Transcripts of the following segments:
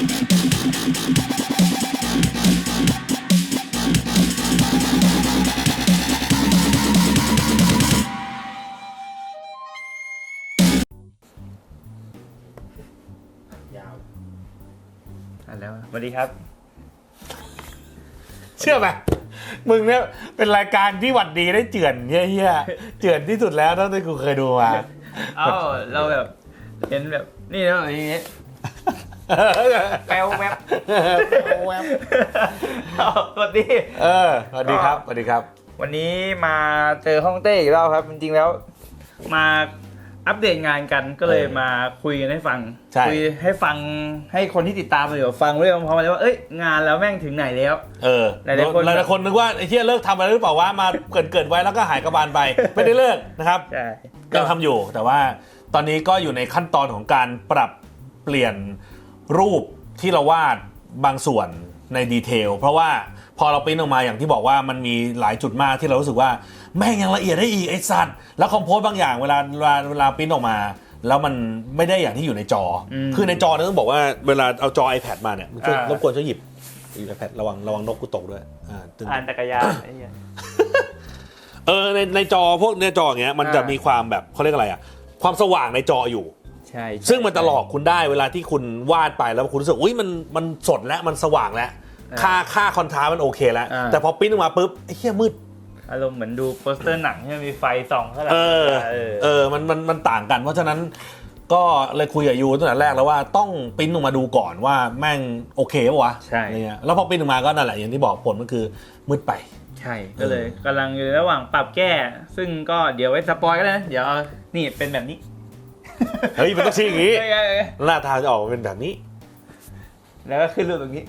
ยาวอะแล้วสวัสดีครับ เชื่อไหมมึงเนี่ยเป็นรายการที่หวัดดีได้เจือนเฮี้ยๆเจือนที่สุดแล้วเท่าที่กูเคยดูมา เอ้าเราแบบเห็นแบบนี่แล้วอย่างเงี้ย แปลวแวบแวบเอ้าสวัสดี เออสวัสดีครับสวัสดีครับ วันนี้มาเจอห้องเต้อีกแล้วครับ จริงๆแล้ว มาอัปเดตงานกันก็เลยเออมาคุยกันให้ฟังใช่คุยให้ฟังให้คนที่ติดตามเราอยู่ฟังด้วยพร้อมๆกันว่าเอ้ยงานแล้วแม่งถึงไหนแล้ว เออหลายๆคนหลายๆคนนึกว่าไอ้เฮี้ยเลิกทำอะไรหรือเปล่าว่ามาเกิดเกิดๆไว้แล้วก็หายกระบาลไปไม่ได้เลิกนะครับใช่ยังทำอยู่แต่ว่าตอนนี้ก็อยู่ในขั้นตอนของการปรับเปลี่ยน รูปที่เราวาดบางส่วนในดีเทล เพราะว่าพอเราปริ้นออกมาอย่างที่บอกว่ามันมีหลายจุดมากที่เรารู้สึกว่า แม่งยังละเอียดได้อีกไอ้สัตว์แล้วคอมโพสบางอย่างเวลาเวลาเวลาปริ้นออกมา แล้วมันไม่ได้อย่างที่อยู่ในจออคือในจอเนี่ยต้องบอกว่าเวลาเอาจอ iPad มาเนี่ยมันช่วยรบกวนช่วยหยิบหยิบ iPad ระวังระวังนกกูตกด้วยอ่าตึง อ่านจักรยานไอ้เหี้ย เออในในจอพวกในจออย่างเงี้ยมันจะอ่ามี มีความแบบเขาเรียกอะไรอะความสว่างในจออยู่ ใช่ซึ่งมันจะหลอกคุณได้เวลาที่คุณวาดไปแล้วคุณรู้สึกอุ้ยมันมันสดแล้วมันสว่างแล้วค่าค่าคอนทราสต์มันโอเคแล้ว อ่า แต่พอปริ้นออกมาปุ๊บไอ้เหี้ยมืด อารมณ์เหมือนดูโปสเตอร์หนังที่มันมีไฟส่องข้างหลังเออ เออ เออ มัน มัน มันต่างกัน เพราะฉะนั้นก็เลยคุยกับยูตั้งแต่แรกแล้วว่าต้องปริ้นออกมาดูก่อนว่าแม่งโอเคปะวะใช่ อะไรเงี้ย แล้วพอปริ้นออกมาก็นั่นแหละอย่างที่บอกผลมันคือมืดไป ใช่ก็เลยกำลังอยู่ระหว่างปรับแก้ ซึ่งก็เดี๋ยวไว้สปอยก็ได้นะเดี๋ยวเอานี่เป็นแบบนี้ เฮ้ยมันต้องชี้อย่างงี้เอ้ยเอ้ยเอ้ยหน้าทางจะออกมาเป็นแบบนี้ แล้วก็ขึ้นรูปตรงนี้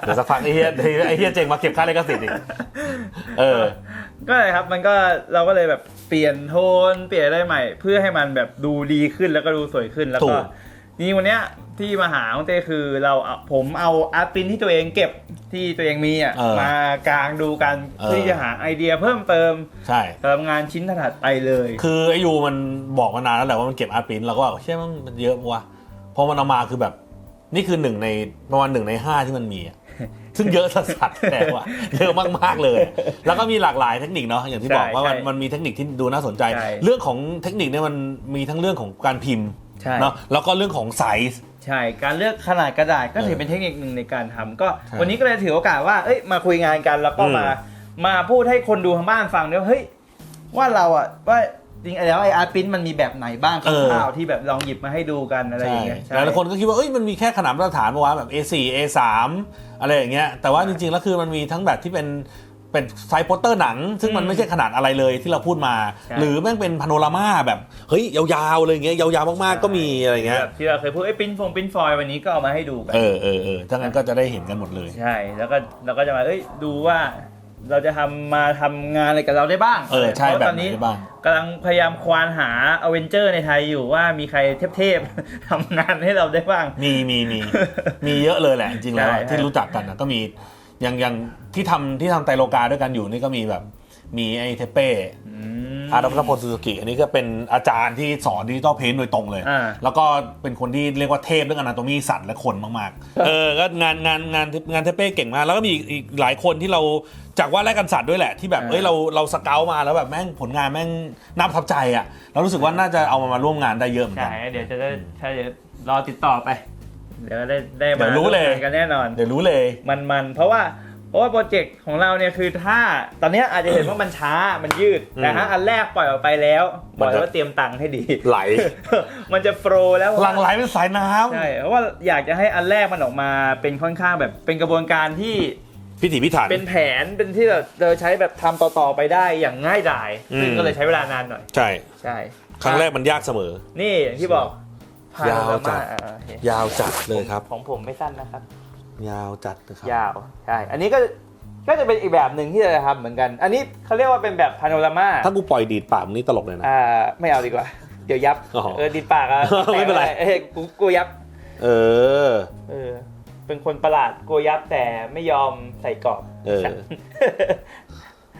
เดี๋ยวสักพักไอ้เหี้ยไอ้เหี้ยเจงมาเก็บค่าลิขสิทธิ์อีกเออ ก็เลยครับมันก็เราก็เลยแบบเปลี่ยนโทนเปลี่ยนอะไรใหม่ เพื่อให้มันแบบดูดีขึ้นแล้วก็ดูสวยขึ้นแล้วถูก็ก จริงๆวันเนี้ยที่มาหาของเต้คือเราเอาผมเอาอาร์ตปรินที่ตัวเองเก็บที่ตัวเองมีอะเออมากลางดูกันเออ เพื่อที่จะหาไอเดียเพิ่มเติมใช่ สำหรับงานชิ้นถัดๆไปเลย คือไอยูมันบอกมานานแล้วแหละว่ามันเก็บอาร์ตปรินท์เราก็ว่าเชื่อมันมันเยอะปะวะพอมันเอามาคือแบบ นี่คือหนึ่งในประมาณหนึ่งในห้าที่มันมีอะ ซึ่งเยอะสัสๆแต่ว่าเยอะมากๆเลย แล้วก็มีหลากหลายเทคนิคเนาะอย่างที่บอกใช่ว่ามันใช่มันมีเทคนิคที่ดูน่าสนใจ ใช่ เรื่องของเทคนิคเนี่ยมันมีทั้งเรื่องของการพิมพ์ ใช่ เนาะแล้วก็เรื่องของไซส์ ใช่ การเลือกขนาดกระดาษก็เออถือเป็นเทคนิคหนึ่งในการทำก็ ใช่วันนี้ก็เลยถือโอกาสว่า เอ้ย มาคุยงานกันแล้วก็อืม มา มาพูดให้คนดูทางบ้านฟังด้วยว่าเฮ้ย ว่าเราอะ ว่าจริงๆแล้วไออาร์ตปรินมันมีแบบไหนบ้างคร่าวๆที่แบบลองหยิบมาให้ดูกันอะไรอย่างเงี้ย หลายๆคนก็คิดว่าเอ้ยมันมีแค่ขนาดมาตรฐานปะวะแบบ A4 A3 อะไรอย่างเงี้ยแต่ว่าจริงๆแล้วคือมันมีทั้งแบบที่เป็น เป็นไซส์โปสเตอร์หนัง ซึ่งมันไม่ใช่ขนาดอะไรเลยที่เราพูดมา หรือแม่งเป็นพาโนรามาแบบเฮ้ยยาวๆเลยอย่างเงี้ยยาวๆมากๆก็มีอะไรเงี้ยแบบที่เราเคยพูดไอ้ปรินฟงปรินฟอยวันนี้ก็เอามาให้ดูกันเออเออเออถ้างั้นก็จะได้เห็นกันหมดเลย ใช่แล้วก็เราก็จะมาเอ้ยดูว่าเราจะทำมาทำงานอะไรกับเราได้บ้าง เออใช่พราะแบบตอนไหนนี้ได้บ้างกำลังพยายามควานหาอเวนเจอร์ในไทยอยู่ว่ามีใครเทพๆทำงานให้เราได้บ้าง มีมีมีมีเยอะเลยแหละจริงๆแล้วอะใช่ที่รู้จักกันนะก็มี อย่างอย่างที่ทำที่ทำไตรโลกาด้วยกันอยู่นี่ก็มีแบบ มีไอ้เทเป้อืมอาร์ตพัพลซูซูกิอันนี้ก็เป็นอาจารย์ที่สอนดิจิตอลเพนโดยตรงเลย อ่า แล้วก็เป็นคนที่เรียกว่าเทพเรื่องอนาโตมีสัตว์และคนมากๆ เออ ก็งานงานงานงานเทเป้เก่งมาก แล้วก็มีอีกอีกหลายคนที่เราจากว่าแลกกันสัตว์ด้วยแหละ ที่แบบอ่าเอ้ย เราเราสเกลมาแล้วแบบแม่งผลงานแม่งน่าประทับใจอะ เรารู้สึกว่าน่าจะเอามามาร่วมงานได้เยอะเหมือนใช่กัน เดี๋ยวจะได้ใช่เดี๋ยวรอติดต่อไป เดี๋ยวได้ได้เดี๋มายวรู้เลยวมงานกันแน่นอน เดี๋ยวรู้เลย มันมันเพราะว่าเพราะว่าโปรเจกต์ของเราเนี่ยคือถ้าตอนเนี้ยอาจจะเห็นว่ามันช้ามันยืด แต่ถ้าอันแรกปล่อยออกไปแล้วบมัอนกจะ เลยว่าเตรียมตังค์ให้ดี ไหล มันจะโฟลว์แล้วหลังไหลเป็นสายน้ำใช่เพราะว่าอยากจะให้อันแรกมันออกมาเป็นค่อนข้างแบบเป็นกระบวนการที่พิถีพิถัน เป็นแผนเป็นที่เราเราใช้แบบทำต่อๆไปได้อย่างง่ายดายอืมซึ่งก็เลยใช้เวลานานหน่อย ใช่ ใช่ครั้งแรกมันยากเสมอ นี่อย่างที่บอก ยาวจัดอ่าโอเคยาวจัดเลยครับ ของผมไม่สั้นนะครับ ยาวจัดนะครับ ยาวใช่ อันนี้ก็ก็จะเป็นอีกแบบหนึ่งที่จะทำเหมือนกัน อันนี้เขาเรียกว่าเป็นแบบพาโนรามาถ้ากูปล่อยดีดปากมึงนี่ตลกเลยนะ อ่าไม่เอาดีกว่า เดี๋ยวยับ อ๋อเออดินปากอะไม่เป็นไรเอ้ยกูกูยับ เออ เออ เป็นคนประหลาดกลัวยับแต่ไม่ยอมใส่กรอบ เออ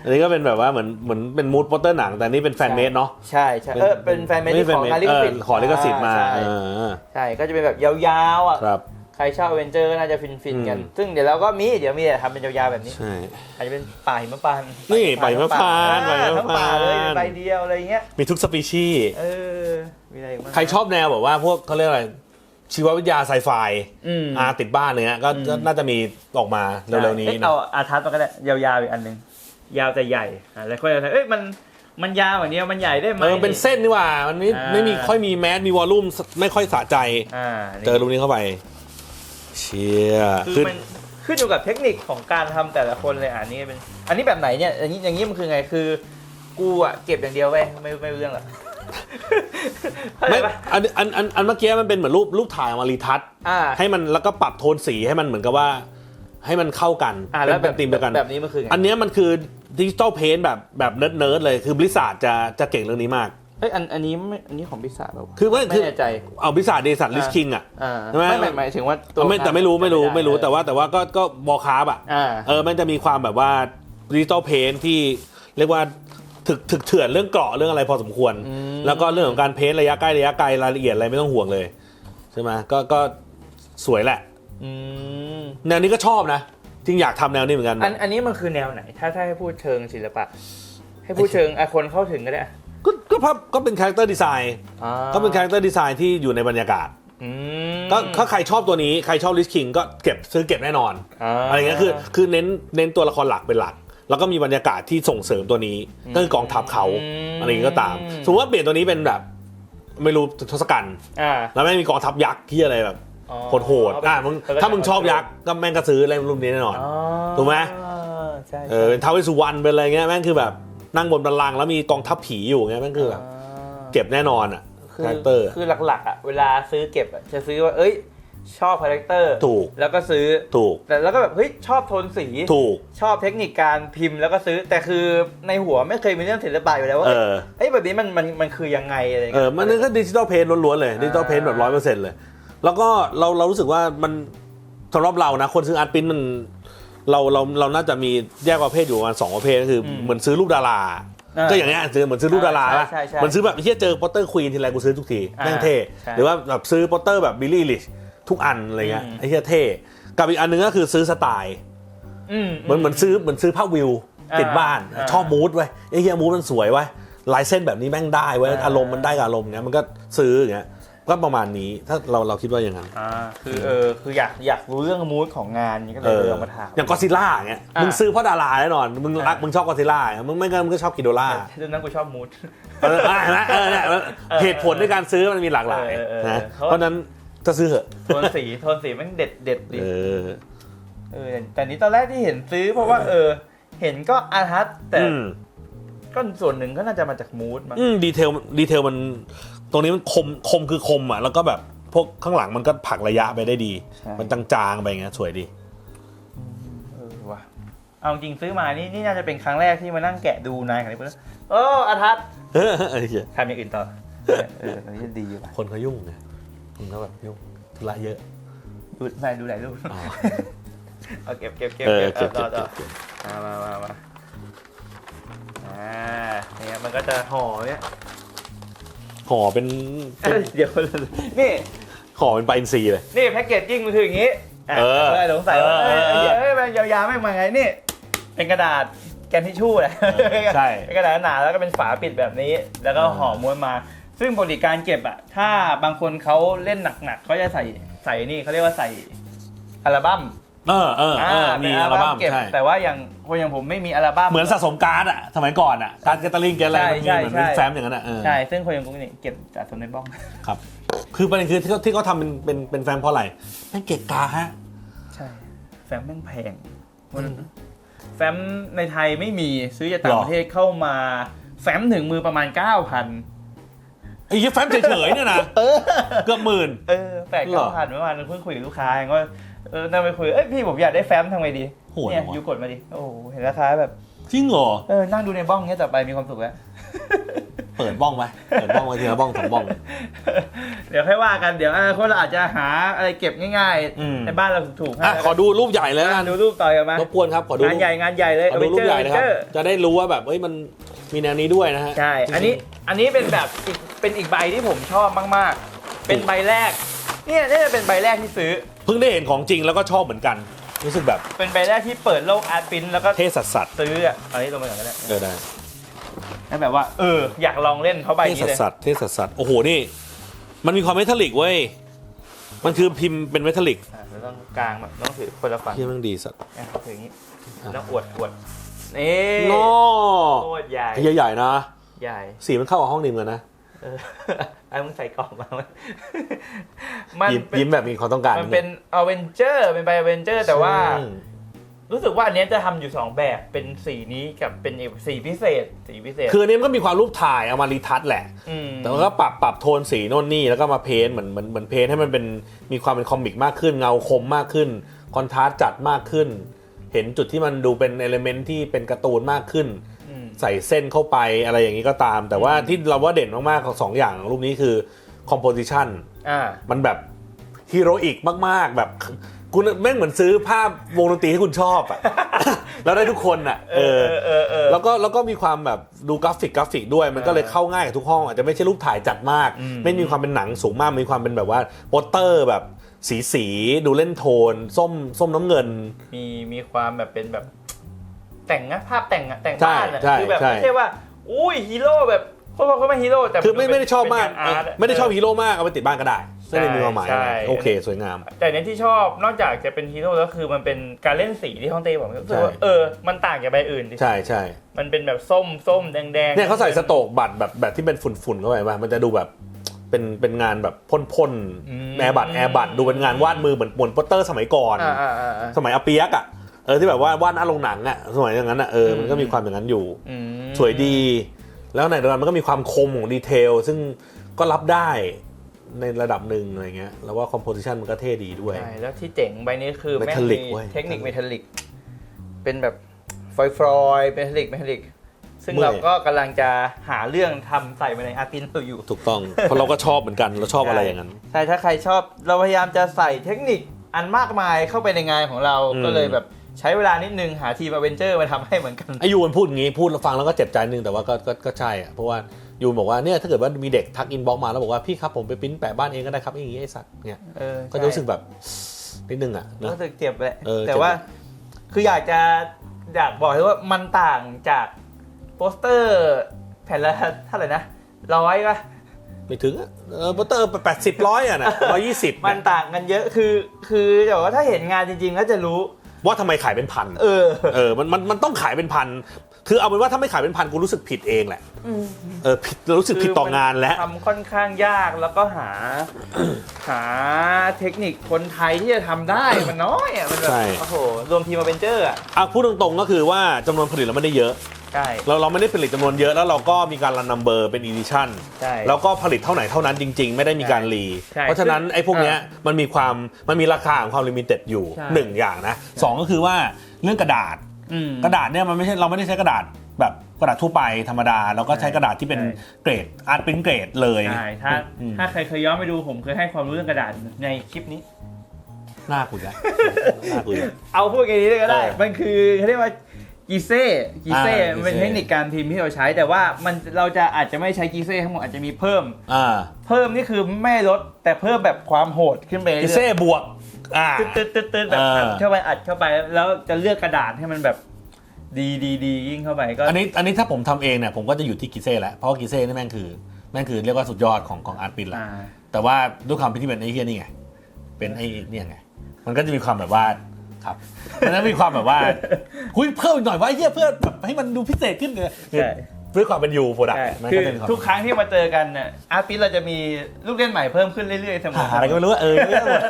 อันนี้ก็เป็นแบบว่าเหมือนเหมือนเป็นมูดโปสเตอร์หนังแต่อันนี่เป็นแฟนเมดเนาะใช่ใช่เออเป็นแฟนเมนไม่ที่ใช่ของงานลิขสิทธิ์เออขอลิขสิทธิ์มาใช่เออใช่ก็จะเป็นแบบยาวๆอะครับขรชอบเวนเจอร์ก็น่าจะฟินฟินๆกันอืมซึ่งเดี๋ยวเราก็มี เดี๋ยวมีแต่ทำเป็นยาวๆแบบนี้ใช่อาจจะเป็นป่าหิมพานต์นี่ป่าหิมพานต์อ่ป่าหิมพานต์ทั้งป่าเลยเป็นใบเดียวอะไรเงี้ย มีทุกสปีชีส์เออ มีอะไรอีกบ้างใครชอบแนวแบบว่าพวกเขาเรียกอะไร ชีววิทยาไซไฟอืมอาติดบ้านเนี้ยก็อืมก็น่าจะมีออกมาเร็วๆนี้เอ๊ะนะเอาอาทัศน์มาก็ได้ยาวๆอีกอันหนึ่ง ยาวแต่ใหญ่อะแล้วค่อยเอ้ยมันมันยาวอย่างเนี้ยมันใหญ่ได้ไหม เออเป็นเส้นนี่หว่า มันไม่อ่า ไม่มีค่อยมีแมสมีวอลลุ่มไม่ค่อยสะใจ อ่าเจอรูปนี้เข้าไป เชียคือมันขึ้นอยู่กับเทคนิคของการทำแต่ละคนเลยอะอันนี้เป็นอันนี้แบบไหนเนี่ยอย่างนี้อย่างนี้มันคือไงคือ กูอะเก็บอย่างเดียวไปไม่ไม่รู้เรื่องหรอกเข้าใจไม่ปะอันอันอันอันเมื่อกี้มันเป็นเหมือนรูปรูปถ่ายออกมารีทัชอ่า ให้มันแล้วก็ปรับโทนสีให้มันเหมือนกับว่า ให้มันเข้ากันอ่าเป็แล้วนแบเป็นบธีมเดียวกัน แบบนี้มันคือไงอันเนี้ยมันคือ ดิจิตอลเพนแบบแบบเนิร์ดเนิร์ดเลย คือบริษัทจะจะเก่งเรื่องนี้มากเอ้ยอันอันนี้ไม่อันนี้ของพิซซ่าเปล่าวะคือว่าไม่คือแน่ใจเอาบริษัทเดสัตลิสคิงอะอ่าใช่ไหมไม่ไม่หมายถึงว่าตัวไม่แต่ไม่รู้ไม่รู้ไม่รู้เออแต่ว่าแต่ว่าก็ก็บอคาร์บอะอ่าเออมันจะมีความแบบว่าดิจิตอลเพนที่เรียกว่าถึกถึกเถื่อนเรื่องเกราะเรื่องอะไรพอสมควรอืมแล้วก็เรื่องของการเพ้นท์ระยะใกล้ระยะไกลรายละเอียดอะไรไม่ต้องห่วงเลยใช่ไหมก็ก็สวยแหละอืมแนวนี้ก็ชอบนะ จริงอยากทำแนวนี้เหมือนกันอันอันนี้มันคือแนวไหน ถ้าถ้าให้พูดเชิงศิลปะ ให้พูดเชิงอะคนเข้าถึงก็ได้อะก็ก็ภาพก็เป็นคาแรคเตอร์ดีไซน์อ่าก็เป็นคาแรคเตอร์ดีไซน์ที่อยู่ในบรรยากาศอืมก็ถ้าใครชอบตัวนี้ใครชอบลิสคิงก็เก็บซื้อเก็บแน่นอนอะไรเงี้ยคือคือเน้นเน้นตัวละครหลักเป็นหลัก แล้วก็มีบรรยากาศที่ส่งเสริมตัวนี้ก็คือกองทัพเขาอะไรอย่างงี้ก็ตาม สมมติว่าเปลี่ยนตัวนี้เป็นแบบ ไม่รู้ทศกัณฐ์อ่า แล้วไม่งมีกองทัพยักษ์ที่อะไรแบบ อ๋อโหดๆอะมึงถ้ามึงชอบยักษ์ก็แม่งก็ซื้ออะไรรุ่นนี้แน่นอน อ๋อถูกไหม ใช่เออเป็นท้าวเวสสุวรรณเป็นอะไรเงี้ยแม่งคือแบบนั่งบนบัลลังก์แล้วมีกองทัพผีอยู่เงี้ยแม่งคือแบบเก็บแน่นอนอะคือคาแรคเตอร์ คือหลักๆอะเวลาซื้อเก็บอะจะซื้อว่าเอ้ย ชอบคาแรคเตอร์ถูก แล้วก็ซื้อถูกแต่แล้วก็แบบเฮ้ยชอบโทนสีถูก ชอบเทคนิคการพิมพ์แล้วก็ซื้อแต่คือในหัวไม่เคยมีเรื่องศิลปะอยู่แล้วว่าเออ เอ้ยแบบนี้มันมันมันคือยังไงอะไรเอเงี้อยมันก็ดิจิตอลเพนล้วนๆเลยดิจิตอลเพนแบบร้อยเปอร์เซ็นต์เลย แล้วก็เราเรารู้สึกว่ามันสำหรับเรานะคนซื้ออาร์ตปิ้นมันเราเราเราน่าจะมีแยกประเภทอยู่ประมาณสองประเภทก็คืออเหมือนซื้อรูปดารา ก็อย่างเงี้ยซื้อเหมือนซื้อรูปดาราใช่ป่ะใช่ใช่เหมือนซื้อแบบเฮียเจอโปสเตอร์ควีนทีไรกูซื้อทุกทีอ่าแม่งเท่ใช่หรือว่าแบบซื้อโปสเตอร์แบบบิลลี่ลิชทุกอันอะไรเงี้ยอืมไอ้เฮียเท่กับอีกอันหนึงก็คือซื้อสไตล์อืมเหมือนเหมือนซื้อเหมือนซื้อภาพวิวอ่าติดบ้านอ่าชอบมูดไว้ยไอ้เฮียมูดมันสวยไว้ยลายเส้นแบบนี้แม่งได้ไว้ยอ่าอารมณ์มันได้กับอารมณ์เนี้ยมันก็ซื้ออย่างเงี้ย ก็ประมาณนี้ถ้าเราเราคิดว่าอย่างนั้นอ่าคือเออคืออยากอยากรู้เรื่องมูดของงานนี้ก็เลเอยอเรื่องมาถาม อย่างกอซิล่าเงี้ยอะ มึงซื้อเพราะดาราแน่นอนมึงรักอะมึงชอบกอซิล่ามึงไม่งั้นมึงก็ชอบกิโดล่าเรื่องนั้นกูชอบมูด เอออะเห็นไหมเออเนี่ยเหตุผลในการซื้อมันมีหลากหลายเออเออเออ นะเขาเพราะฉะนั้นจะซื้อเหอะโทนสีโทนสีมันเด็ดเด็ดดีเออ เออแต่นี้ตอนแรกที่เห็นซื้อเพราะว่าเออ เห็นก็อาร์ทัสแต่อืมก็ส่วนหนึ่งก็น่าจะมาจากมูดมั้ง อืมดีเทลดีเทลมัน ตรงนี้มันคมคมคือคมอะแล้วก็แบบพวกข้างหลังมันก็ผลักระยะไปได้ดี ใช่ มันจางๆไปอย่างเงี้ยสวยดี เออว่ะเอาจริงซื้อมานี่นี่น่าจะเป็นครั้งแรกที่มานั่งแกะดูนายขนาดนี้เพื่อนโอ้อาร์ทัสเออไอ้เหี้ยทำอย่างอื่นต่อเอออันนี้ดีว่ะคนเขายุ่งไงคนเขาแบบยุ่งธุระเยอะดูไม่ดูหลายรูปอ๋อเอาเก็บเก็บเก็บเออเก็บเก็บต่เก็อบต่เก็อบเก็บมามามามาอ่าเนี่ยมันก็จะห่อเนี่ย ห่อเป็นเอ้ยเดี๋ยวนี่ห่อเป็นปลาอินทรีเลย นี่แพ็กเกจจิ้งมันคืออย่างนี้ะเออสงสัยว่าเอเอ้อยเออเอ้ยมันยาวๆไม่มาไงนี่ เป็นกระดาษแกนทิชชู่แหละใช่เป็นกระดาษหนาแล้วก็เป็นฝาปิดแบบนี้ แล้วก็ห่อม้วนมา ซึ่งปกติการเก็บอะ ถ้าบางคนเขาเล่นหนักๆเขาจะใส่ใส่นี่เขาเรียกว่าใส่อัลบั้ม เออเออเอออ่ามีเป็นอัลบั้มเก็บใช่แต่ว่าอย่างคนอย่างผมไม่มีอัลบั้มเหมือนสะสมการ์ดอะสมัยก่อนอะการ์ดแกตเตอร์ลิงแกอะไรใช่มันมีใช่เหมือนใช่เป็นแฟ้มอย่างนั้นอะเออใช่ซึ่งคนอย่างกูนี่เก็บจากสมในบ้องครับ คือประเด็นคือที่เขาที่เขาทำเป็นเป็นเป็นแฟ้มเพราะอะไรแม่งเกะกาฮะใช่แฟ้มแม่งแพงมันแฟ้มในไทยไม่มีซื้อจากต่างประเทศเข้ามาแฟ้มถึงมือประมาณ9,000ไอ้เหี้ยแฟ้มเฉยๆเนี่ยนะเกือบหมื่นเออแปดเหรเก้าอพันเมื่อวานเพิ่งคุยกับลูกค้าเองว่า เออนั่งไปคุย เอ้ยพี่ผมอยากได้แฟ้มทำไงดีโหดเนี่ยว่ะ ยูกดมาดิ โอ้โหเห็นราคาแบบ จริงเหรอ เออ นั่งดูในบ้องเนี้ยต่อไปมีความสุขแล้ว เปิดบ้องไปเปิดบ้องไปทีละบ้องสองบ้อง เดี๋ยวค่อยว่ากัน เดี๋ยวอนาคนเราอาจจะหาอะไรเก็บง่ายอืม ๆ ในบ้านเราถูกๆอะขอดูรูปใหญ่เลยแล้วอะกันดูรูปต่อยกันมารบกวนครับ ขอดูงานใหญ่งานใหญ่เลย ขอดูรูปใหญ่นะครับ Avenger จะได้รู้ว่าแบบเอ้ยมันมีแนวนี้ด้วยนะฮะใช่ อันนี้ อันนี้เป็นแบบอีกเป็นอีกใบที่ผมชอบมาก ๆ เป็นใบแรก เนี่ยนี่จะเป็นใบแรกที่ซื้อพิ่งได้เห็นของจริงแล้วก็ชอบเหมือนกัน รู้สึกแบบเป็นไปได้ที่เปิดโลกอาร์ตปรินท์แล้วก็เท่สัสสัสซื้ออะเอันนี้ลงไปก่อนก็ได้ๆเออได้แล้วแบบว่า เออ อยากลองเล่นเขาใบเท่นี้สัสเลยสัสๆเท่สัสสัสๆโอ้โหนี่ มันมีความเมทัลลิกเว้ยมันคือพิมพ์เป็นเมทัลลิกอะเราต้องกลางแบบต้องถือคนละฝั่งที่มันดีสัสอะถืออย่างนี้ต้องอวดอวดนี่โน่โคตรใหญ่ใหญ่ๆนะ ใหญ่ สีมันเข้ากับห้องนิมกันนะ เออไอ้มึงใส่กล่องมา มันยิ้มเป็นยิ้มแบบมีความต้องการมันเป็นอเวนเจอร์เป็นไปอเวนเจอร์ แต่ว่าอืมรู้สึกว่าอันเนี้ยจะทำอยู่สองแบบเป็นสีนี้กับเป็นอีกสีพิเศษ สีพิเศษ คืออันนี้มันก็มีความรูปถ่ายเอามารีทัชแหละมแต่ว่าก็ปรับปรับโทนสีโน่นนี่แล้วก็มาเพ้นท์เหมือนเหมือนเหมือนเพ้นท์ให้มันเป็นมีความเป็นคอมิกมากขึ้น เงาคมมากขึ้น คอนทราสต์จัดมากขึ้น เห็นจุดที่มันดูเป็นเอลเมนต์ที่เป็นการ์ตูนมากขึ้นอืม ใส่เส้นเข้าไปอะไรอย่างนี้ก็ตาม แต่ว่าที่เราว่าเด่นมากๆของสองอย่างของรูปนี้คือคอมโพสิชันอ่ามันแบบฮีโรอีกมาก ๆ แบบคุณแม่งเหมือนซื้อภาพวงดนตรีที่คุณชอบอะแล้วได้ทุกคนอะเอเอออเออเออแล้วก็แล้วก็มีความแบบดูกราฟิกกราฟิกด้วยมันก็เลยเออเข้าง่ายกับทุกห้องอาจจะไม่ใช่รูปถ่ายจัดมากอืมไม่มีความเป็นหนังสูงมากมีความเป็นแบบว่าโปสเตอร์แบบสีสีดูเล่นโทน ส้มส้มน้ำเงิน มีมีความแบบเป็นแบบ แต่งนะภาพแต่งอะแต่งใช่บ้านอะใช่คือแบบใช่ ไม่ใช่ว่า อุ้ยฮีโร่แบบเขาบอกเขาไม่ฮีโร่แต่คือไม่ไม่ได้ชอบมากเป็นงนอาร์ตอะไม่ได้ชอบฮีโร่มากเอาไปติดบ้านก็ได้ไม่ได้มีความหมายใช่อะไรโอเค สวยงาม แต่เนี้ยที่ชอบนอกจากจะเป็นฮีโร่แล้วคือมันเป็นการเล่นสีที่ฮ่องเต้บอกรู้สึกว่าใช่ เออมันต่างจากใบอื่นดิใช่ใช่มันเป็นแบบส้มส้มแดงแดงเนี่ยเขาใส่สโตกบัตรแบบแบบที่เป็นฝุ่นๆเข้าไปป่ะมันจะดูแบบเป็นเป็นงานแบบพ่นๆแอร์บัตรแอร์บัตรดูเป็นงานวาดมือเหมือนเหมือนโปสเตอร์สมัยก่อน อ่าอ่าอ่าอ่าสมัยอาเปียกอะเออที่แบบว่าวาดหน้าโรงหนังอะสมัยอย่างนั้นอะเออมันก็มีความอย่างนั้นอยู่อืมสวยดี แล้วในเดียวกันมันก็มีความคมของดีเทล ซึ่งก็รับได้ในระดับหนึ่งอะไรเงี้ยแล้วว่าคอมโพสิชันมันก็เท่ดีด้วย ใช่ แล้วที่เจ๋งใบนี้คือแม่ง Metallic มีเว้ย เทคนิคเมทัลลิก เป็นแบบฟอยฟรอยเมทัลลิกเมทัลลิก ซึ่งเมื่อยเราก็กำลังจะหาเรื่องทำใส่มาในอาร์ตินเราอยู่ ถูกต้อง เพราะเราก็ชอบเหมือนกันเราชอบอะไรอย่างนั้น ใช่ ถ้าใครชอบเราพยายามจะใส่เทคนิคอันมากมายเข้าไปในงานของเรา อืม ก็เลยแบบ ใช้เวลานิดนึงหาทีมอเวนเจอร์มาทำให้เหมือนกันไอยูมันพูดอย่างงี้พูดแล้วฟังแล้วก็เจ็บใจนึงแต่ว่าก็ก็ก็ใช่อะเพราะว่ายูบอกว่าเนี่ยถ้าเกิดว่ามีเด็กทักอินบ็อกมาแล้วบอกว่าพี่ครับผมไปปริ้นแปะบ้านเองก็ได้ครับอย่างงี้ไอสัตว์เนี่ยเออก็จะรู้สึกแบบนิดนึงอะนะ รู้สึกเจ็บแหละเออแต่ว่าเจ็บคืออยากจะอยากบอกเลยว่ามันต่างจากโปสเตอร์แผ่นละเท่าไหร่นะร้อยปะ ไม่ถึงอะเออโปสเตอร์แปดสิบร้อยอะนะร้อยยี่สิบมันต่างกันเยอะคือ คือแต่ว่าถ้าเห็นงานจริงๆก็จะรู้ ว่าทำไมขายเป็นพันเออเออมันมันมันต้องขายเป็นพันคือเอาเป็นว่าถ้าไม่ขายเป็นพันกูรู้สึกผิดเองแหละเออผิดรู้สึกผิดต่องานแล้วทำค่อนข้างยากแล้วก็หา หาเทคนิคคนไทยที่จะทำได้มันน้อยอะมันแบบใช่โอ้โหรวมทีมมาเป็นเจอร์อะอะพูดตรงๆก็คือว่าจำนวนผลิตเราไม่ได้เยอะ ใช่ เราเราไม่ได้ผลิตจำนวนเยอะแล้วเราก็มีการรันนัมเบอร์เป็นอีดิชั่นใช่แล้วก็ผลิตเท่าไหนเท่านั้นจริง ๆ ไม่ได้มีการรี ใช่เพราะฉะนั้นซึ่งไอ้พวกเนี้ยมันมีความมันมีราคาของความลิมิเต็ดอยู่ใช่ หนึ่งอย่างนะสองก็คือว่าเรื่องกระดาษ อืม กระดาษเนี่ยมันไม่ใช่เราไม่ได้ใช้กระดาษแบบกระดาษทั่วไปธรรมดาเราก็ใช้กระดาษที่เป็นใช่ เกรดอาร์ตเป็นเกรดเลย ใช่ถ้าอืม ถ้าใครเคยย้อนไปดูผมเคยให้ความรู้เรื่องกระดาษในคลิปนี้ หน้าคุยแล้วหน้าคุยแล้ว เอาพูดอย่างนี้เลยก็ได้ เออมันคือเขาเรียกว่า กีเซ่กีเซ่อ่ามันเป็นกีเซ่เทคนิคการพิมพ์ที่เราใช้ แต่ว่ามันเราจะอาจจะไม่ใช้กีเซ่ทั้งหมดอาจจะมีเพิ่ม อ่าเพิ่มนี่คือไม่ลดแต่เพิ่มแบบความโหดขึ้นไปเรื่พิอยๆ เซ่บวก อ่า ตึ๊ดตึ๊ดตึ๊ดตึ๊ดแบบเอออัอัดเข้าไปอัดเข้าไปแล้วจะเลือกกระดาษให้มันแบบดีดีดียิ่งเข้าไปก็อันนี้อันนี้ถ้าผมทำเองเนี่ยผมก็จะอยู่ที่กิเซ่แหละเพราะว่ากิเซ่นี่แม่งคือแม่งคือเรียกว่าสุดยอดของของอาร์ตปินแหละอ่าแต่ว่าด้วยความที่เป็นไอ้เฮียนี่ไงเป็นไอ้เนี่ยไงมันก็จะมีความแบบว่า ครับมันจะมีความแบบว่าคุยเพิ่มอีกหน่อยว่าไอ้เฮียเพื่อแบบให้มันดูพิเศษขึ้นเลยใช่เพื่อความเป็นยูโปรดักต์ใช่มันคืก็อจะมีความทุกครั้งที่มาเจอกันเนี่ยอาร์ติสเราจะมีลูกเล่นใหม่เพิ่มขึ้นเรื่อยๆเสมอหาอะไรก็ไม่รู้ว่าเออเยอะหมด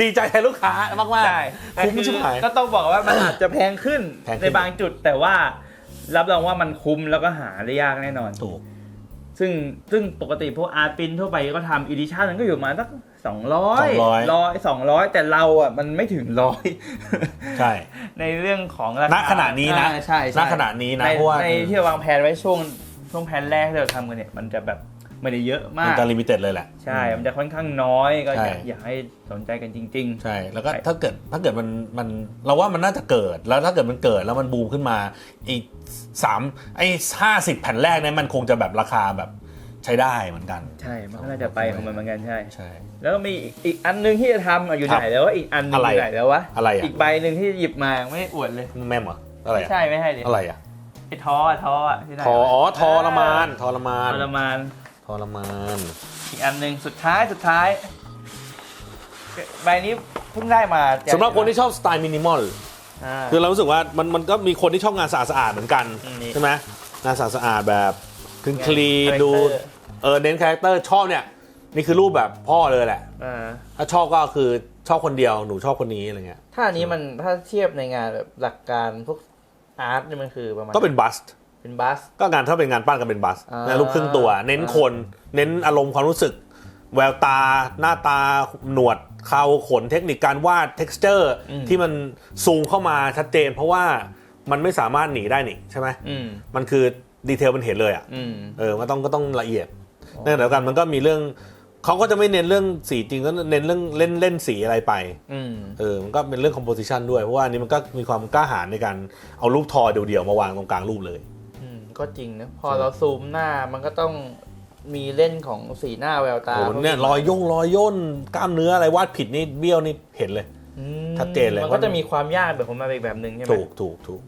ดีใจแทนลูกค้ามากมากใช่แต่คุ้มคือชิบหายก็ต้องบอกว่ามันอาจจะแพงขึ้นแพงขึ้นในบางจุดแต่ว่ารับรองว่ามันคุ้มแล้วก็หาได้ยากแน่นอนถูกซึ่งซึ่งปกติพวกอาร์ตปินทั่วไปก็ทำอีดิชั่นมันก็อยู่ประมาณสัก สองร้อย200 ร้อยสองร้อยแต่เราอะมันไม่ถึงร้อยใช่ ในเรื่องของราคาณขณะนี้นะอ่าใช่ใช่ณขณะนี้นะในเพราะว่า ในที่เราวางแผนไว้ช่วงช่วงแผนแรกที่เราทำกันเนี่ยมันจะแบบไม่ได้เยอะมามันก จะลิมิเต็ดเลยแหละ ใช่ มันจะค่อนข้างน้อยก็อยากใช่ อยากให้สนใจกันจริง ใช่ แล้วก็ใช่ ถ้าเกิดถ้าเกิดมันมันเราว่ามันน่าจะเกิดแล้วถ้าเกิดมันเกิดแล้วมันบูมขึ้นมาอีกสามไอ้ห้าสิบแผ่นแรกเนี่ยมันคงจะแบบราคาแบบ ใช้ได้เหมือนกัน ใช่มันก็น่าจะไปของมันเหมือนกันใช่ ใช่ แล้วก็มีอีกอีกอันหนึงที่จะทำอะอยู่ครัไหบนแล้ววะอีกอันหนึงอะไรอยู่ไหนแล้ววะอะไรอะอีกใบหนึ่งที่หยิบมาไม่ได้อวดเลยแม่มเหรออะไรไม่อะใช่ไม่ให้ดิอะไรอะไอ้ท้ออะท้ออะที่ไหนทออ๋อทรมานทรมานทรมาน ทรมานอีกอันหนึ่งสุดท้ายสุดท้าย ใบนี้เพิ่งได้มาจากสำหรับคนที่ชอบสไตล์มินิมอลอ่าคือเรารู้สึกว่ามันมันก็มีคนที่ชอบงานสะอาดสะอาดเหมือนกัน อืมนี่ ใช่ไหมงานสะอาดสะอาดแบบ คลีนคลีน character ดู เออ เน้นคาแรคเตอร์ชอบเนี่ย นี่คือรูปแบบพ่อเลยแหละ อ่า ถ้าชอบก็คือชอบคนเดียว หนูชอบคนนี้อะไรเงี้ย ถ้าอันนี้มันถ้าเทียบในงานแบบหลักการพวกอาร์ตนี่มันคือประมาณก็เป็นบัส เป็นบัส ก็งานถ้าเป็นงานปั้นก็เป็นบัสอ่านะรูปครึ่งตัว เน้นคน เน้นอารมณ์ความรู้สึก แววตา หน้าตา หนวด เขาขน เทคนิคการวาด t e x t อร์อืมที่มันซูมเข้ามาชัดเจน เพราะว่ามันไม่สามารถหนีได้นี่ใช่ไหม อืม มันคือ ดีเทลมันเห็นเลยอะอืมเออมันต้องก็ต้องละเอียดในขณะเดียวกันมันก็มีเรื่องเขาก็จะไม่เน้นเรื่องสีจริงก็เน้นเรื่องเล่นเล่นสีอะไรไปอืมเออมันก็เป็นเรื่อง composition ด้วย เพราะว่าอันนี้มันก็มีความกล้าหาญในการเอารูปทอเดี่ยวๆมาวางตรงกลางรูปเลยอืมก็จริงนะพอเราซูมหน้ามันก็ต้องมีเล่นของสีหน้าแววตาโอ้โหเนี่ยรอยย่งรอยย่นกล้ามเนื้ออะไรวาดผิดนี่เบี้ยวนี่เห็นเลยอืมชัดเจนเลยมันก็จะมีความยากแบบของมันอีกแบบหนึ่งใช่ไหมถูกถูกถูก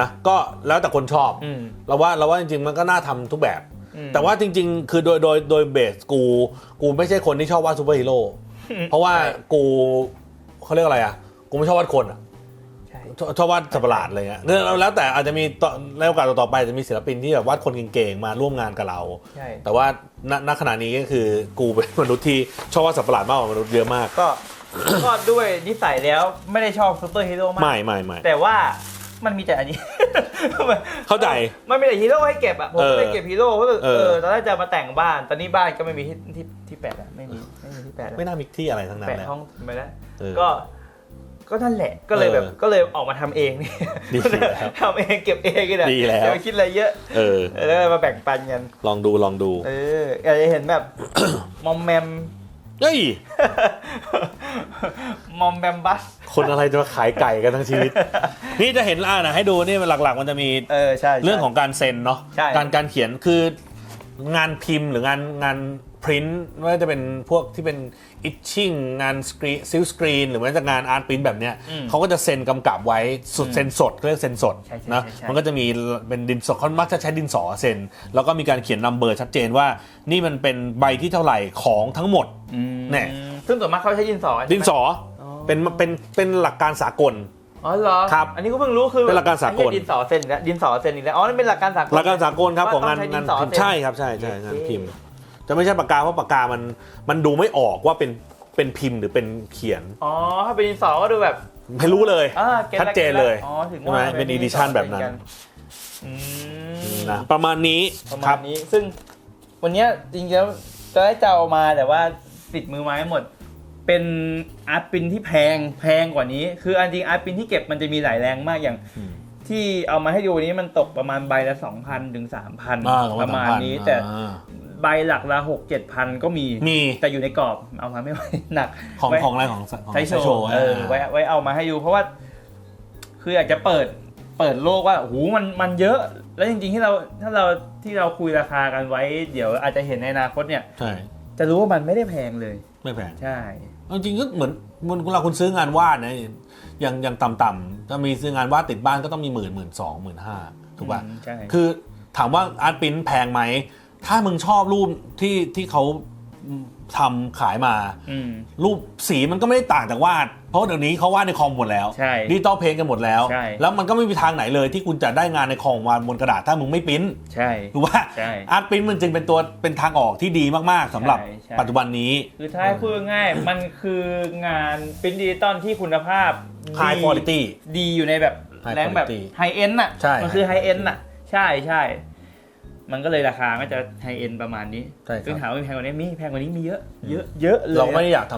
นะก็แล้วแต่คนชอบอืม เราว่าเราว่าจริงๆมันก็น่าทำทุกแบบอืมแต่ว่าจริง ๆ คือโดยโดยโดยเบสกู กูไม่ใช่คนที่ชอบวาดซูเปอร์ฮีโร่เพราะว่าใช่กูเขาเรียกอะไรอะ กูไม่ชอบวาดคนอะใช่ ชอบชอบวาดสัตว์ประหลาดอะไรเงี้ยแล้วแล้วแต่อาจจะมีต่อในโอกาสต่อๆไปจะมีศิลปินที่แบบวาดคนเก่งๆมาร่วมงานกับเรา ใช่ แต่ว่าณณขณะนี้ก็คือกูเป็นมนุษย์ที่ชอบวาดสัตว์ประหลาดมากกว่ามนุษย์เยอะมากก็ ก็ด้วยนิสัยแล้วไม่ได้ชอบซูเปอร์ฮีโร่มาก ไม่ไม่ไม่แต่ว่า มันมีแต่อันนี้ เข้าใจ มันมีแต่ฮีโร่ให้เก็บอะผมเออก็เลยเก็บฮีโร่เพราะว่าเอเอออตอนแรกจะมาแต่งบ้าน ตอนนี้บ้านก็ไม่มีที่ที่ที่แปะแล้วไม่มีไม่มีที่แปะแล้วไม่น่ามีที่อะไรทั้งนั้นแปะแล้วห้องไปแล้วเออก็ก็นั่นแหละก็เลยแบบเออก็เลยออกมาทำเองนี่ดีแล้วทำเองเก็บเองกันดีแล้วอย่าไปคิดอะไรเยอะเออเออแล้วมาแบ่งปันกันลองดูลองดู เอออยากจะเห็นแบบมอมแมม เฮ้ยมอมแมมบัส คนอะไรจะมาขายไก่กันทั้งชีวิต นี่จะเห็นอ่านะให้ดูนี่หลักๆ มันจะมีเออใช่ใช่เรื่องของการเซ็นเนาะใช่การการเขียนคืองานพิมพ์หรืองานงานพรินต์ไม่ว่าจะเป็นพวกที่เป็นอิชชิ่งงานสกรีซิลสกรีนหรือว่าจะงานอาร์ตพรินต์แบบเนี้ยอืมเขาก็จะเซ็นกำกับไว้สุดเซ็นสดเรียกเซ็นสดใช่ใช่นะใช่ใช่มันก็จะมีเป็นดินสอเขามักจะใช้ดินสอเซ็นแล้วก็มีการเขียนนัมเบอร์ชัดเจนว่า นี่มันเป็นใบที่เท่าไหร่ของทั้งหมด แน่ซึ่งส่วนมากเขาใช้ดินสอใช่ไหมดินสออ๋อเป็นเป็นเป็นหลักการสากลอ๋อเหรอครับอันนี้ก็เพิ่งรู้คือเป็นหลักการสากลไม่ใช่ดินสอเซนอีกแล้วดินสอเซนอีกแล้วอ๋อนี่เป็นหลักการสากลหลักการสากลครับของงานว่าต้องใช้ดิงานนสอพิมพ์เซ็นใช่ครับใช่ใช่โอเคงานพิมพ์ จะไม่ใช่ปากกาเพราะปากกามันมันดูไม่ออกว่าเป็นเป็นพิมพ์หรือเป็นเขียนอ๋อถ้าเป็นดินสอก็ดูแบบไม่รู้เลยอ่าก็ตชัดเจนเลยอ๋อถึงใช่ไหมว่าเป็น edition แบบนั้นอืมนะประมาณนี้ประครัมาบณนี้ซึ่งวันเนี้ยจริงๆแล้วจะได้จะเอามาแต่ว่า ติดมือไม้หมด เป็นอาร์ตปรินที่แพงแพงกว่านี้ คืออันจริงอาร์ตปรินที่เก็บมันจะมีหลายแรงมากอย่างอืมที่เอามาให้ดูนี้มันตกประมาณใบละ2,000ถึง3,000อ่าประมาณนี้2,000แต่อ่า ใบหลักละหกเจ็ดพันก็มีมี แต่อยู่ในกรอบเอามาไม่ไหวหนักของไว้ ของอะไรของของใช้โชว์ เอออ่าไว้ไว้เอามาให้ดู เพราะว่า คืออยากจะเปิดเปิดโลกว่าโอ้โหมันมันเยอะ แล้วจริงๆที่เราถ้าเราที่เราคุยราคากันไว้ เดี๋ยวอาจจะเห็นในอนาคตเนี่ย ใช่ จะรู้ว่ามันไม่ได้แพงเลย ไม่แพงใช่เอาจริงๆก็เหมือนมันเวลาคุณซื้องานวาดนะอย่างอย่างต่ำๆถ้ามีซื้องานวาดติดบ้านก็ต้องมีหมื่นหมื่นสองหมื่นห้าถูกป่ะอืมใช่คือถามว่าอาร์ตปรินแพงไหมถ้ามึงชอบรูปที่ที่เขา ทำขายมา อืม รูปสีมันก็ไม่ได้ต่างจากวาด เพราะเดี๋ยวนี้เขาวาดในคอมหมดแล้วใช่ดิจิตอลเพนกันหมดแล้ว ใช่ แล้วมันก็ไม่มีทางไหนเลยที่คุณจะได้งานในคอมวาดบนกระดาษถ้ามึงไม่ปริ้นใช่ ถูกป่ะใช่อาร์ตปรินมันจึงเป็นตัวเป็นทางออกที่ดีมากๆสำหรับใช่ใช่ ปัจจุบันนี้ คือถ้าให้พูดง่ายๆมันคืองานปรินดิจิตอลที่คุณภาพ High ดี quality ดีอยู่ในแบบ High แรงแบบ quality ไฮเอ็นน่ะ ใช่ มันคือไฮเอ็นน่ะ ใช่ใช่ มันก็เลยราคาก็จะไฮเอ็นประมาณนี้ใช่ครับ ซึ่งถามว่ามีแพงกว่านี้มีแพงกว่านี้มีเยอะ เยอะเยอะเลยเราไม่ได้อยากท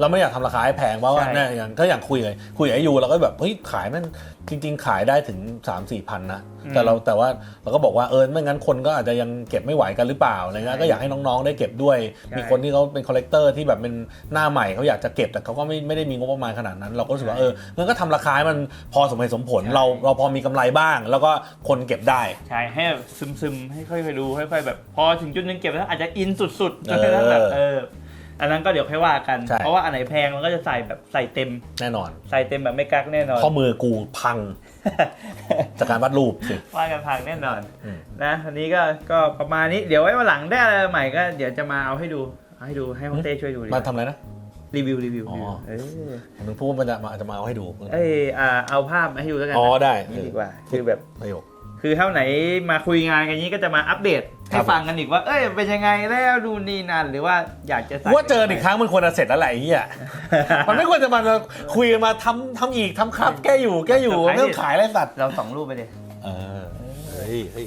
เราไม่อยากทำราคาให้แพงเพราะว่าใช่เนี่ยอย่างถ้าอย่างคุยกับคุยกับไอ้ยูเราก็แบบเฮ้ยขายมันจริง ๆ ขายได้ถึง 3 4พันนะแต่เราแต่ว่าเราก็บอกว่าเออไม่งั้นคนก็อาจจะยังเก็บไม่ไหวกันหรือเปล่าอะไรเงี้ยก็อยากให้น้องๆได้เก็บด้วย มีคนที่เขาเป็นคอลเลกเตอร์ที่แบบเป็นหน้าใหม่เขาอยากจะเก็บแต่เขาก็ไม่ไม่ได้มีงบประมาณขนาดนั้น เราก็รู้สึกว่าเอองั้นก็ทำราคาให้มันพอสมเหตุสมผลเราเราพอมีกำไรบ้าง แล้วก็คนเก็บได้ใช่ให้แบบซึมๆให้ค่อยๆดูค่อยๆแบบ พอถึงจุดหนึงเก็บแล้วอาจจะอินสุดๆจนกระทั่งแบบเออ อันนั้นก็เดี๋ยวค่อยว่ากัน ใช่ เพราะว่าอันไหนแพงมันก็จะใส่แบบใส่เต็ม แน่นอน ใส่เต็มแบบไม่กักแน่นอน ข้อมือกูพังจากการวาดรูปสิ ว่ากันพังแน่นอนอืม นะอันนี้ก็ก็ประมาณนี้เดี๋ยวไว้วันหลังได้อะไรใหม่ก็เดี๋ยวจะมาเอาให้ดูเอาให้ดูให้พ่อเต้ช่วยดูดิมาทำอะไรนะ รีวิวรีวิวอ๋อเออมึงพูดว่ามันจะมาจะมาเอาให้ดู เอ้ยอ่าเอาภาพมาให้ดูแล้วกันอ๋อนะได้นี่ดีกว่าคือแบบประโยค คือเท่าไหนมาคุยงานกันนี้ก็จะมาอัปเดตให้ครับฟังกันอีกว่า เอ้ยเป็นยังไงแล้วดูนี่นั่นหรือว่าอยากจะใส่ว่าเจออีกครั้งมันควรจะเสร็จแล้วแหละไอ้เหี้ยมันไม่ควรจะมาคุยกันมาทำทำอีกทำครับ แก้อยู่แก้อยู่ไม่ต้องขายอะไรสัตว์เราสองรูปไปเลยเออเฮ้ยเฮ้ย